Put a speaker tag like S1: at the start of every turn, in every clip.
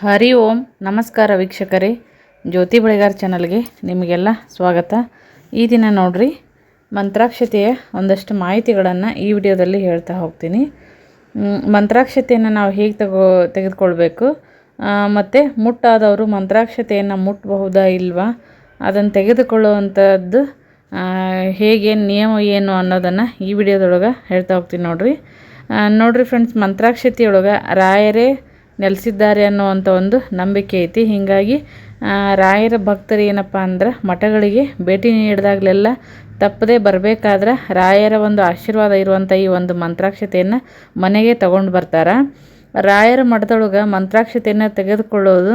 S1: ಹರಿ ಓಂ, ನಮಸ್ಕಾರ ವೀಕ್ಷಕರೇ. ಜ್ಯೋತಿ ಬಳಿಗಾರ್ ಚಾನಲ್ಗೆ ನಿಮಗೆಲ್ಲ ಸ್ವಾಗತ. ಈ ದಿನ ನೋಡ್ರಿ, ಮಂತ್ರಾಕ್ಷತೆಯ ಒಂದಷ್ಟು ಮಾಹಿತಿಗಳನ್ನು ಈ ವಿಡಿಯೋದಲ್ಲಿ ಹೇಳ್ತಾ ಹೋಗ್ತೀನಿ. ಮಂತ್ರಾಕ್ಷತೆಯನ್ನು ನಾವು ಹೇಗೆ ತಗೋ, ತೆಗೆದುಕೊಳ್ಬೇಕು? ಮತ್ತು ಮುಟ್ಟಾದವರು ಮಂತ್ರಾಕ್ಷತೆಯನ್ನು ಮುಟ್ಟಬಹುದಾ ಇಲ್ವಾ? ಅದನ್ನು ತೆಗೆದುಕೊಳ್ಳುವಂಥದ್ದು ಹೇಗೆ, ನಿಯಮ ಏನು ಅನ್ನೋದನ್ನು ಈ ವಿಡಿಯೋದೊಳಗೆ ಹೇಳ್ತಾ ಹೋಗ್ತೀನಿ ನೋಡ್ರಿ. ನೋಡ್ರಿ ಫ್ರೆಂಡ್ಸ್ ಮಂತ್ರಾಕ್ಷತೆಯೊಳಗೆ ರಾಯರೇ ನೆಲೆಸಿದ್ದಾರೆ ಅನ್ನುವಂಥ ಒಂದು ನಂಬಿಕೆ ಐತಿ. ಹೀಗಾಗಿ ರಾಯರ ಭಕ್ತರು ಏನಪ್ಪ ಅಂದ್ರೆ ಮಠಗಳಿಗೆ ಭೇಟಿ ನೀಡಿದಾಗಲೆಲ್ಲ ತಪ್ಪದೇ ಬರಬೇಕಾದ್ರೆ ರಾಯರ ಒಂದು ಆಶೀರ್ವಾದ ಇರುವಂಥ ಈ ಒಂದು ಮಂತ್ರಾಕ್ಷತೆಯನ್ನು ಮನೆಗೆ ತಗೊಂಡು ಬರ್ತಾರೆ. ರಾಯರ ಮಠದೊಳಗೆ ಮಂತ್ರಾಕ್ಷತೆಯನ್ನು ತೆಗೆದುಕೊಳ್ಳೋದು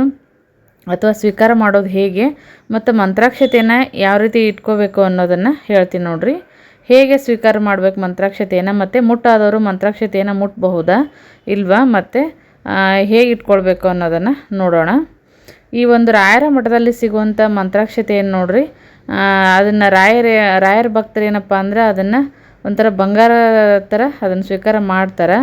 S1: ಅಥವಾ ಸ್ವೀಕಾರ ಮಾಡೋದು ಹೇಗೆ ಮತ್ತು ಮಂತ್ರಾಕ್ಷತೆಯನ್ನು ಯಾವ ರೀತಿ ಇಟ್ಕೋಬೇಕು ಅನ್ನೋದನ್ನು ಹೇಳ್ತೀನಿ ನೋಡ್ರಿ. ಹೇಗೆ ಸ್ವೀಕಾರ ಮಾಡ್ಬೇಕು ಮಂತ್ರಾಕ್ಷತೆಯನ್ನು, ಮತ್ತು ಮುಟ್ಟಾದವರು ಮಂತ್ರಾಕ್ಷತೆಯನ್ನು ಮುಟ್ಟಬಹುದಾ ಇಲ್ವಾ, ಮತ್ತು ಹೇಗೆ ಇಟ್ಕೊಳ್ಬೇಕು ಅನ್ನೋದನ್ನು ನೋಡೋಣ. ಈ ಒಂದು ರಾಯರ ಮಠದಲ್ಲಿ ಸಿಗುವಂಥ ಮಂತ್ರಾಕ್ಷತೆಯನ್ನು ನೋಡ್ರಿ. ಅದನ್ನು ರಾಯರ ರಾಯರ ಭಕ್ತರು ಏನಪ್ಪ ಅಂದ್ರೆ ಅದನ್ನು ಒಂಥರ ಬಂಗಾರ ಥರ ಅದನ್ನು ಸ್ವೀಕಾರ ಮಾಡ್ತಾರೆ.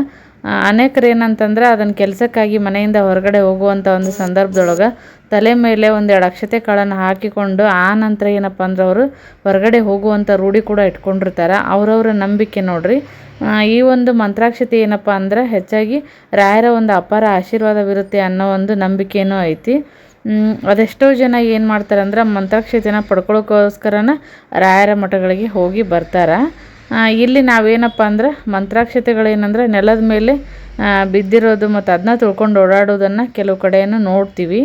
S1: ಅನೇಕರು ಏನಂತಂದ್ರೆ ಅದನ್ನು ಕೆಲಸಕ್ಕಾಗಿ ಮನೆಯಿಂದ ಹೊರಗಡೆ ಹೋಗುವಂಥ ಒಂದು ಸಂದರ್ಭದೊಳಗೆ ತಲೆ ಮೇಲೆ ಒಂದೆರಡು ಅಕ್ಷತೆ ಕಾಳನ್ನು ಹಾಕಿಕೊಂಡು ಆ ನಂತರ ಏನಪ್ಪ ಅಂದ್ರೆ ಅವರು ಹೊರಗಡೆ ಹೋಗುವಂಥ ರೂಢಿ ಕೂಡ ಇಟ್ಕೊಂಡಿರ್ತಾರೆ. ಅವ್ರವ್ರ ನಂಬಿಕೆ ನೋಡ್ರಿ. ಈ ಒಂದು ಮಂತ್ರಾಕ್ಷತೆ ಏನಪ್ಪ ಅಂದ್ರೆ ಹೆಚ್ಚಾಗಿ ರಾಯರ ಒಂದು ಅಪಾರ ಆಶೀರ್ವಾದವಿರುತ್ತೆ ಅನ್ನೋ ಒಂದು ನಂಬಿಕೆನೂ ಐತಿ. ಅದೆಷ್ಟೋ ಜನ ಏನು ಮಾಡ್ತಾರೆ ಅಂದ್ರೆ ಮಂತ್ರಾಕ್ಷತೆನ ಪಡ್ಕೊಳ್ಳೋಕ್ಕೋಸ್ಕರನ ರಾಯರ ಮಠಗಳಿಗೆ ಹೋಗಿ ಬರ್ತಾರೆ. ಇಲ್ಲಿ ನಾವೇನಪ್ಪ ಅಂದ್ರೆ ಮಂತ್ರಾಕ್ಷತೆಗಳೇನಂದ್ರೆ ನೆಲದ ಮೇಲೆ ಬಿದ್ದಿರೋದು ಮತ್ತು ಅದನ್ನ ತುಳ್ಕೊಂಡು ಓಡಾಡೋದನ್ನು ಕೆಲವು ಕಡೆಯನ್ನು ನೋಡ್ತೀವಿ.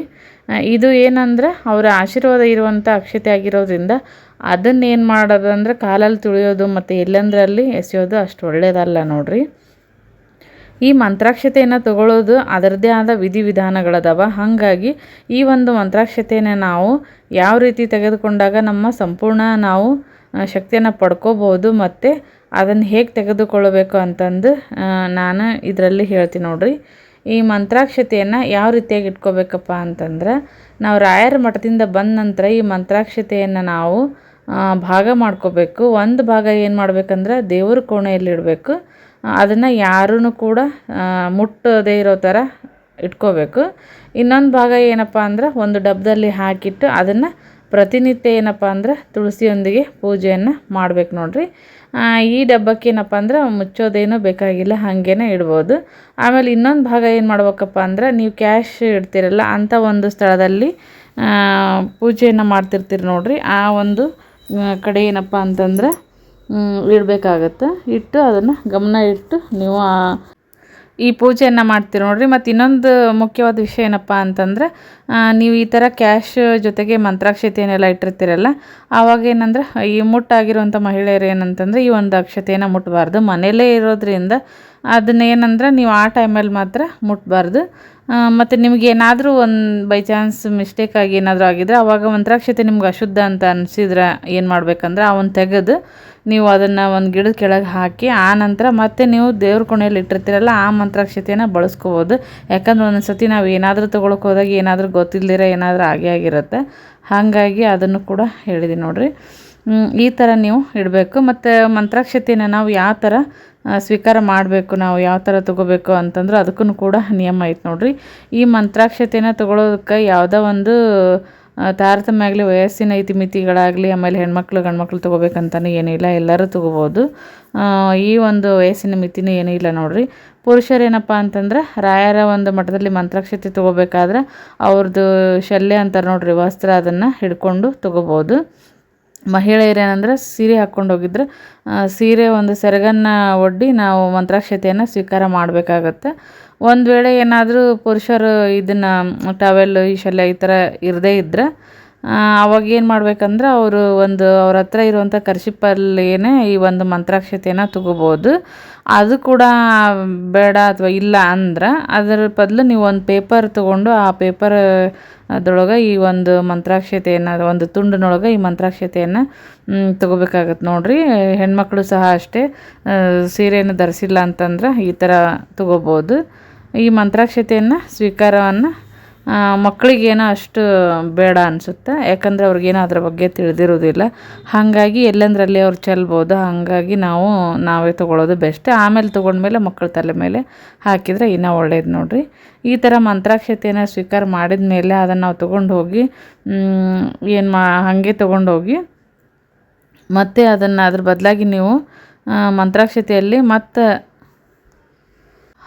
S1: ಇದು ಏನಂದ್ರೆ ಅವರ ಆಶೀರ್ವಾದ ಇರುವಂಥ ಅಕ್ಷತೆ ಆಗಿರೋದ್ರಿಂದ ಅದನ್ನೇನು ಏನು ಮಾಡೋದು ಅಂದ್ರೆ ಕಾಲಲ್ಲಿ ತುಳಿಯೋದು ಮತ್ತು ಎಲ್ಲಂದ್ರಲ್ಲಿ ಎಸೆಯೋದು ಅಷ್ಟು ಒಳ್ಳೆಯದಲ್ಲ ನೋಡ್ರಿ. ಈ ಮಂತ್ರಾಕ್ಷತೆಯನ್ನು ತಗೊಳ್ಳೋದು ಅದರದ್ದೇ ಆದ ವಿಧಿವಿಧಾನಗಳದಾವ ಹಾಗಾಗಿ ಈ ಒಂದು ಮಂತ್ರಾಕ್ಷತೆಯನ್ನು ನಾವು ಯಾವ ರೀತಿ ತೆಗೆದುಕೊಂಡಾಗ ನಮ್ಮ ಸಂಪೂರ್ಣ ನಾವು ಶಕ್ತಿಯನ್ನು ಪಡ್ಕೋಬೋದು ಮತ್ತು ಅದನ್ನು ಹೇಗೆ ತೆಗೆದುಕೊಳ್ಳಬೇಕು ಅಂತಂದು ನಾನು ಇದರಲ್ಲಿ ಹೇಳ್ತೀನಿ ನೋಡ್ರಿ. ಈ ಮಂತ್ರಾಕ್ಷತೆಯನ್ನು ಯಾವ ರೀತಿಯಾಗಿ ಇಟ್ಕೋಬೇಕಪ್ಪ ಅಂತಂದ್ರೆ, ನಾವು ರಾಯರ ಮಠದಿಂದ ಬಂದ ನಂತರ ಈ ಮಂತ್ರಾಕ್ಷತೆಯನ್ನು ನಾವು ಭಾಗ ಮಾಡ್ಕೋಬೇಕು. ಒಂದು ಭಾಗ ಏನು ಮಾಡ್ಬೇಕಂದ್ರೆ ದೇವ್ರ ಕೋಣೆಯಲ್ಲಿ ಇಡಬೇಕು. ಅದನ್ನು ಯಾರೂ ಕೂಡ ಮುಟ್ಟದೇ ಇರೋ ಥರ ಇಟ್ಕೋಬೇಕು. ಇನ್ನೊಂದು ಭಾಗ ಏನಪ್ಪ ಅಂದ್ರೆ ಒಂದು ಡಬ್ಬದಲ್ಲಿ ಹಾಕಿಟ್ಟು ಅದನ್ನು ಪ್ರತಿನಿತ್ಯ ಏನಪ್ಪ ಅಂದ್ರೆ ತುಳಸಿಯೊಂದಿಗೆ ಪೂಜೆಯನ್ನು ಮಾಡ್ಬೇಕು ನೋಡ್ರಿ. ಈ ಡಬ್ಬಕ್ಕೆ ಏನಪ್ಪ ಅಂದ್ರೆ ಮುಚ್ಚೋದೇನೂ ಬೇಕಾಗಿಲ್ಲ, ಹಾಗೇನೆ ಇಡ್ಬೋದು. ಆಮೇಲೆ ಇನ್ನೊಂದು ಭಾಗ ಏನು ಮಾಡ್ಬೇಕಪ್ಪ ಅಂದ್ರೆ ನೀವು ಕ್ಯಾಶ್ ಇಡ್ತೀರಲ್ಲ ಅಂಥ ಒಂದು ಸ್ಥಳದಲ್ಲಿ ಪೂಜೆಯನ್ನು ಮಾಡ್ತಿರ್ತೀರಿ ನೋಡ್ರಿ. ಆ ಒಂದು ಕಡೆ ಏನಪ್ಪ ಅಂತಂದ್ರೆ ಇಡಬೇಕಾಗತ್ತೆ. ಇಟ್ಟು ಅದನ್ನು ಗಮನ ಇಟ್ಟು ನೀವು ಈ ಪೂಜೆಯನ್ನು ಮಾಡ್ತೀರಿ ನೋಡಿರಿ. ಮತ್ತು ಇನ್ನೊಂದು ಮುಖ್ಯವಾದ ವಿಷಯ ಏನಪ್ಪ ಅಂತಂದ್ರೆ ನೀವು ಈ ಥರ ಕ್ಯಾಶ್ ಜೊತೆಗೆ ಮಂತ್ರಾಕ್ಷತೆಯನ್ನೆಲ್ಲ ಇಟ್ಟಿರ್ತೀರಲ್ಲ ಆವಾಗ ಏನಂದ್ರೆ, ಈ ಮುಟ್ಟಾಗಿರುವಂಥ ಮಹಿಳೆಯರು ಏನಂತಂದ್ರೆ, ಈ ಒಂದು ಅಕ್ಷತೆಯನ್ನು ಮುಟ್ಟಬಾರ್ದು ಮನೆಯಲ್ಲೇ ಇರೋದ್ರಿಂದ ಅದನ್ನ ಏನಂದ್ರೆ, ನೀವು ಆ ಟೈಮಲ್ಲಿ ಮಾತ್ರ ಮುಟ್ಟಬಾರ್ದು ಮತ್ತು ನಿಮ್ಗೆ ಏನಾದರೂ ಒಂದು ಬೈ ಚಾನ್ಸ್ ಮಿಸ್ಟೇಕ್ ಆಗಿ ಏನಾದರೂ ಆಗಿದ್ರೆ ಆವಾಗ ಮಂತ್ರಾಕ್ಷತೆ ನಿಮ್ಗೆ ಅಶುದ್ಧ ಅಂತ ಅನಿಸಿದ್ರೆ ಏನು ಮಾಡ್ಬೇಕಂದ್ರೆ ಅವನ್ನ ತೆಗೆದು ನೀವು ಅದನ್ನು ಒಂದು ಗಿಡದ ಕೆಳಗೆ ಹಾಕಿ, ಆ ನಂತರ ಮತ್ತೆ ನೀವು ದೇವ್ರ ಕೊನೆಯಲ್ಲಿ ಇಟ್ಟಿರ್ತೀರಲ್ಲ, ಆ ಮಂತ್ರಾಕ್ಷತೆಯನ್ನು ಬಳಸ್ಕೋಬೋದು. ಯಾಕಂದ್ರೆ ಒಂದೊಂದು ಸತಿ ನಾವು ಏನಾದರೂ ತೊಗೊಳಕ್ಕೆ ಹೋದಾಗ ಏನಾದರೂ ಗೊತ್ತಿಲ್ಲದಿರ ಏನಾದರೂ ಆಗೇ ಆಗಿರುತ್ತೆ. ಹಾಗಾಗಿ ಅದನ್ನು ಕೂಡ ಹೇಳಿದೆ ನೋಡಿರಿ. ಈ ಥರ ನೀವು ಇಡಬೇಕು. ಮತ್ತು ಮಂತ್ರಾಕ್ಷತೆಯನ್ನು ನಾವು ಯಾವ ಥರ ಸ್ವೀಕಾರ ಮಾಡಬೇಕು, ನಾವು ಯಾವ ಥರ ತೊಗೋಬೇಕು ಅಂತಂದ್ರೆ ಅದಕ್ಕೂ ಕೂಡ ನಿಯಮ ಐತೆ ನೋಡಿರಿ. ಈ ಮಂತ್ರಾಕ್ಷತೆಯನ್ನು ತೊಗೊಳೋದಕ್ಕೆ ಯಾವುದೋ ಒಂದು ತಾರತಮ್ಯ ಆಗಲಿ ವಯಸ್ಸಿನ ಇತಿಮಿತಿಗಳಾಗಲಿ, ಆಮೇಲೆ ಹೆಣ್ಮಕ್ಳು, ಗಂಡ್ಮಕ್ಳು ತೊಗೋಬೇಕಂತಲೂ ಏನಿಲ್ಲ ಎಲ್ಲರೂ ತೊಗೋಬೋದು. ಈ ಒಂದು ವಯಸ್ಸಿನ ಮಿತಿನೂ ಏನೂ ಇಲ್ಲ ನೋಡ್ರಿ. ಪುರುಷರೇನಪ್ಪ ಅಂತಂದ್ರೆ, ರಾಯರ ಒಂದು ಮಠದಲ್ಲಿ ಮಂತ್ರಾಕ್ಷತೆ ತೊಗೋಬೇಕಾದ್ರೆ ಅವ್ರದ್ದು ಶಲ್ಯ ಅಂತಾರೆ ನೋಡ್ರಿ, ವಸ್ತ್ರ ಅದನ್ನು ಹಿಡ್ಕೊಂಡು ತೊಗೋಬೋದು. ಮಹಿಳೆಯರೇನಂದ್ರೆ, ಸೀರೆ ಹಾಕ್ಕೊಂಡು ಹೋಗಿದ್ರೆ ಸೀರೆ ಒಂದು ಸೆರಗನ್ನು ಒಡ್ಡಿ ನಾವು ಮಂತ್ರಾಕ್ಷತೆಯನ್ನು ಸ್ವೀಕಾರ ಮಾಡಬೇಕಾಗತ್ತೆ. ಒಂದು ವೇಳೆ ಏನಾದರೂ ಪುರುಷರು ಇದನ್ನು ಟವೆಲ್ ಈ ಶಲ್ಯ ಈ ಥರ ಇರದೇ ಇದ್ದರೆ ಅವಾಗ ಏನು ಮಾಡ್ಬೇಕಂದ್ರೆ ಅವರು ಒಂದು ಅವ್ರ ಹತ್ರ ಇರುವಂಥ ಕರ್ಶಿಪಲ್ಲಿಯೇ ಈ ಒಂದು ಮಂತ್ರಾಕ್ಷತೆಯನ್ನು ತಗೋಬೋದು. ಅದು ಕೂಡ ಬೇಡ ಅಥವಾ ಇಲ್ಲ ಅಂದ್ರೆ ಅದರ ಬದಲು ನೀವು ಒಂದು ಪೇಪರ್ ತೊಗೊಂಡು ಆ ಪೇಪರ್ ಅದರೊಳಗೆ ಈ ಒಂದು ಮಂತ್ರಾಕ್ಷತೆಯನ್ನು, ಒಂದು ತುಂಡಿನೊಳಗೆ ಈ ಮಂತ್ರಾಕ್ಷತೆಯನ್ನು ತಗೋಬೇಕಾಗತ್ತೆ ನೋಡಿರಿ. ಹೆಣ್ಮಕ್ಳು ಸಹ ಅಷ್ಟೇ ಸೀರೆಯನ್ನು ಧರಿಸಿಲ್ಲ ಅಂತಂದ್ರೆ ಈ ಥರ ತೊಗೋಬೋದು. ಈ ಮಂತ್ರಾಕ್ಷತೆಯನ್ನು, ಸ್ವೀಕಾರವನ್ನು ಮಕ್ಕಳಿಗೇನೋ ಅಷ್ಟು ಬೇಡ ಅನಿಸುತ್ತೆ. ಯಾಕಂದರೆ ಅವ್ರಿಗೇನೋ ಅದ್ರ ಬಗ್ಗೆ ತಿಳಿದಿರೋದಿಲ್ಲ ಹಾಗಾಗಿ ಎಲ್ಲೆಂದರಲ್ಲಿ ಅವ್ರು ಚೆಲ್ಬೋದು, ಹಾಗಾಗಿ ನಾವು, ನಾವೇ ತೊಗೊಳ್ಳೋದು ಬೆಸ್ಟ್. ಆಮೇಲೆ ತೊಗೊಂಡ್ಮೇಲೆ ಮಕ್ಕಳ ತಲೆ ಮೇಲೆ ಹಾಕಿದರೆ ಇನ್ನೂ ಒಳ್ಳೇದು ನೋಡಿರಿ. ಈ ಥರ ಮಂತ್ರಾಕ್ಷತೆಯನ್ನು ಸ್ವೀಕಾರ ಮಾಡಿದ ಮೇಲೆ ಅದನ್ನು ನಾವು ತೊಗೊಂಡು ಹೋಗಿ ಏನು ಮಾ, ಹಾಗೆ ತೊಗೊಂಡೋಗಿ, ಮತ್ತು ಅದನ್ನು ಅದ್ರ ಬದಲಾಗಿ ನೀವು ಮಂತ್ರಾಕ್ಷತೆಯಲ್ಲಿ ಮತ್ತು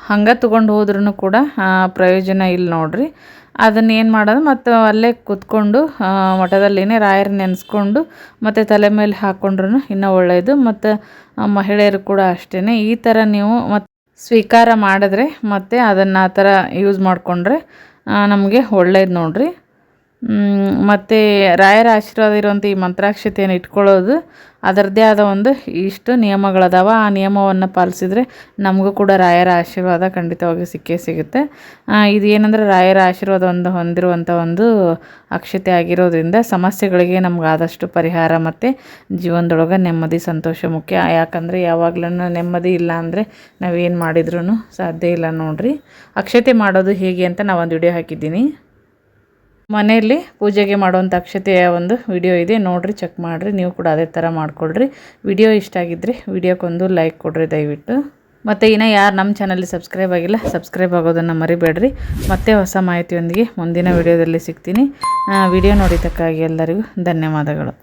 S1: ಹಂಗೆ ತೊಗೊಂಡು ಹೋದ್ರೂ ಕೂಡ ಪ್ರಯೋಜನ ಇಲ್ಲ ನೋಡಿರಿ. ಅದನ್ನು ಏನು ಮಾಡೋದು, ಮತ್ತು ಅಲ್ಲೇ ಕೂತ್ಕೊಂಡು ಮಠದಲ್ಲಿನೇ ರಾಯರ ನೆನೆಸ್ಕೊಂಡು, ಮತ್ತು ತಲೆ ಮೇಲೆ ಹಾಕ್ಕೊಂಡ್ರೂ ಇನ್ನೂ ಒಳ್ಳೆಯದು ಮತ್ತು ಮಹಿಳೆಯರು ಕೂಡ ಅಷ್ಟೇ ಈ ಥರ ನೀವು ಮತ್ತು ಸ್ವೀಕಾರ ಮಾಡಿದ್ರೆ ಮತ್ತು ಅದನ್ನು ಆ ಥರ ಯೂಸ್ ಮಾಡಿಕೊಂಡ್ರೆ ನಮಗೆ ಒಳ್ಳೇದು ನೋಡ್ರಿ. ಮತ್ತು ರಾಯರ ಆಶೀರ್ವಾದ ಇರುವಂಥ ಈ ಮಂತ್ರಾಕ್ಷತೆಯನ್ನು ಇಟ್ಕೊಳ್ಳೋದು ಅದರದ್ದೇ ಆದ ಒಂದು ಇಷ್ಟು ನಿಯಮಗಳದಾವ. ಆ ನಿಯಮವನ್ನು ಪಾಲಿಸಿದ್ರೆ ನಮಗೂ ಕೂಡ ರಾಯರ ಆಶೀರ್ವಾದ ಖಂಡಿತವಾಗಿ ಸಿಕ್ಕೇ ಸಿಗುತ್ತೆ. ಇದು ಏನಂದರೆ ರಾಯರ ಆಶೀರ್ವಾದವನ್ನು ಹೊಂದಿರುವಂಥ ಒಂದು ಅಕ್ಷತೆ ಆಗಿರೋದ್ರಿಂದ ಸಮಸ್ಯೆಗಳಿಗೆ ನಮ್ಗೆ ಆದಷ್ಟು ಪರಿಹಾರ ಮತ್ತು ಜೀವನದೊಳಗೆ ನೆಮ್ಮದಿ, ಸಂತೋಷ ಮುಖ್ಯ. ಯಾಕಂದರೆ ಯಾವಾಗ್ಲೂ ನೆಮ್ಮದಿ ಇಲ್ಲ ಅಂದರೆ ನಾವೇನು ಮಾಡಿದ್ರೂ ಸಾಧ್ಯ ಇಲ್ಲ ನೋಡಿರಿ. ಅಕ್ಷತೆ ಮಾಡೋದು ಹೇಗೆ ಅಂತ ನಾನು ಒಂದು ವಿಡಿಯೋ ಹಾಕಿದ್ದೀನಿ. ಮನೆಯಲ್ಲಿ ಪೂಜೆಗೆ ಮಾಡುವಂಥ ಅಕ್ಷತೆಯ ಒಂದು ವಿಡಿಯೋ ಇದೆ. ನೋಡಿರಿ ಚೆಕ್ ಮಾಡಿರಿ. ನೀವು ಕೂಡ ಅದೇ ಥರ ಮಾಡ್ಕೊಳ್ರಿ. ವಿಡಿಯೋ ಇಷ್ಟ ಆಗಿದ್ದರೆ ವಿಡಿಯೋಕ್ಕೊಂದು ಲೈಕ್ ಕೊಡ್ರಿ ದಯವಿಟ್ಟು. ಮತ್ತು ಇನ್ನು ಯಾರು ನಮ್ಮ ಚಾನಲ್ಲಿ ಸಬ್ಸ್ಕ್ರೈಬ್ ಆಗಿಲ್ಲ ಸಬ್ಸ್ಕ್ರೈಬ್ ಆಗೋದನ್ನು ಮರಿಬೇಡ್ರಿ. ಮತ್ತೆ ಹೊಸ ಮಾಹಿತಿಯೊಂದಿಗೆ ಮುಂದಿನ ವಿಡಿಯೋದಲ್ಲಿ ಸಿಗ್ತೀನಿ. ವಿಡಿಯೋ ನೋಡಿದ್ದಕ್ಕಾಗಿ ಎಲ್ಲರಿಗೂ ಧನ್ಯವಾದಗಳು.